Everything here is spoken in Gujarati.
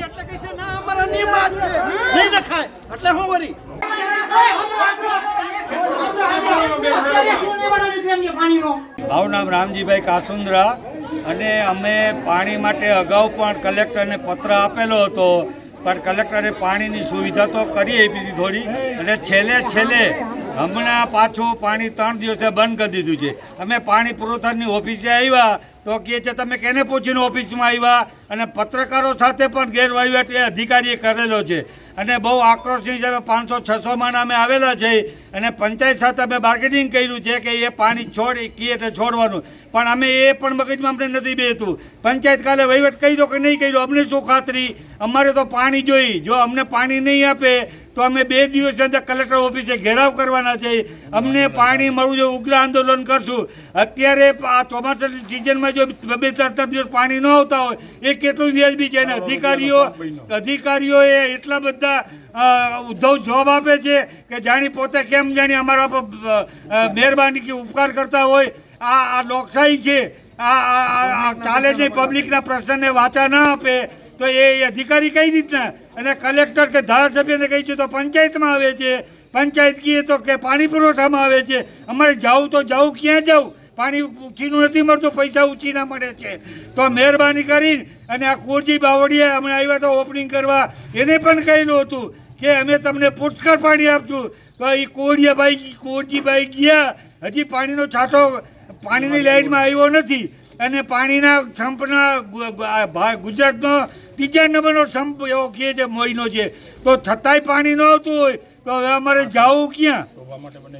નહીં, એટલે કહે છે, ના, અમારા નિયમ આ છે. નહીં નખાય. એટલે હું વરી મારું નામ રામજીભાઈ કાસુંદ્રા અને અમે પાણી માટે અગાઉ પણ કલેક્ટરને પત્ર આપેલો હતો. પણ કલેક્ટરે પાણીની સુવિધા તો કરી આપી હતી થોડી. અને છેલ્લે છેલ્લે હમણાં પાછું પાણી ત્રણ દિવસે બંધ કરી દીધું છે. અમે પાણી પુરવઠાની ઓફિસે આવ્યા તો કહે છે, તમે કેને પૂછીને ઓફિસમાં આવ્યા? અને પત્રકારો સાથે પણ ગેરવહીવટ એ અધિકારીએ કરેલો છે. અને બહુ આક્રોશની હિસાબે પાંચસો છસોમાં અમે આવેલા છે. અને પંચાયત સાથે અમે બાર્ગેનિંગ કર્યું છે કે એ પાણી છોડ કીએ તે છોડવાનું. પણ અમે એ પણ મગજમાં અમને નથી બેસતું પંચાયત કાલે વહીવટ કર્યો કે નહીં કર્યો, અમને શું ખાતરી? અમારે તો પાણી જોઈ. જો અમને પાણી નહીં આપે તો અમે બે દિવસ અંદર કલેક્ટર ઓફિસે ઘેરાવ કરવાના છે. અમને પાણી મળવું જોઈએ, ઉગ્ર આંદોલન કરશું. અત્યારે આ ચોમાસાની સિઝનમાં જો બે ત્રણ દિવસ પાણી ન આવતા હોય, એ કેટલું વ્યાજબી છે? અને અધિકારીઓ, અધિકારીઓએ એટલા બધા ઉદ્ધવ જવાબ આપે છે કે જાણી પોતે કેમ જાણી અમારા મહેરબાની કે ઉપકાર કરતા હોય. આ આ લોકશાહી છે. આ ચાલે છે, પબ્લિકના પ્રશ્નને વાચા ના આપે. તો એ અધિકારી કઈ રીતના અને કલેક્ટર કે ધારાસભ્યને કહી છે, તો પંચાયતમાં આવે છે. પંચાયત કહીએ તો કે પાણી પુરવઠામાં આવે છે. અમારે જવું તો જવું ક્યાં જવું પાણી ઉછીનું નથી મળતું, પૈસા ઉછીના મળે છે. તો મહેરબાની કરીને, અને આ કુરજી બાવળીએ અમે આવ્યા તો ઓપનિંગ કરવા, એને પણ કહેલું હતું કે અમે તમને પુષ્કળ પાણી આપશું. તો એ કોડિયાભાઈ કોરજીભાઈ ગયા. હજી પાણીનો છાંટો પાણીની લાઈનમાં આવ્યો નથી. અને પાણીના સંપના ગુજરાતનો ત્રીજા નંબરનો સંપ એવો કહે છે, મોઈનો છે. તો છતાંય પાણી ન આવતું હોય, તો હવે અમારે જવું ક્યાં?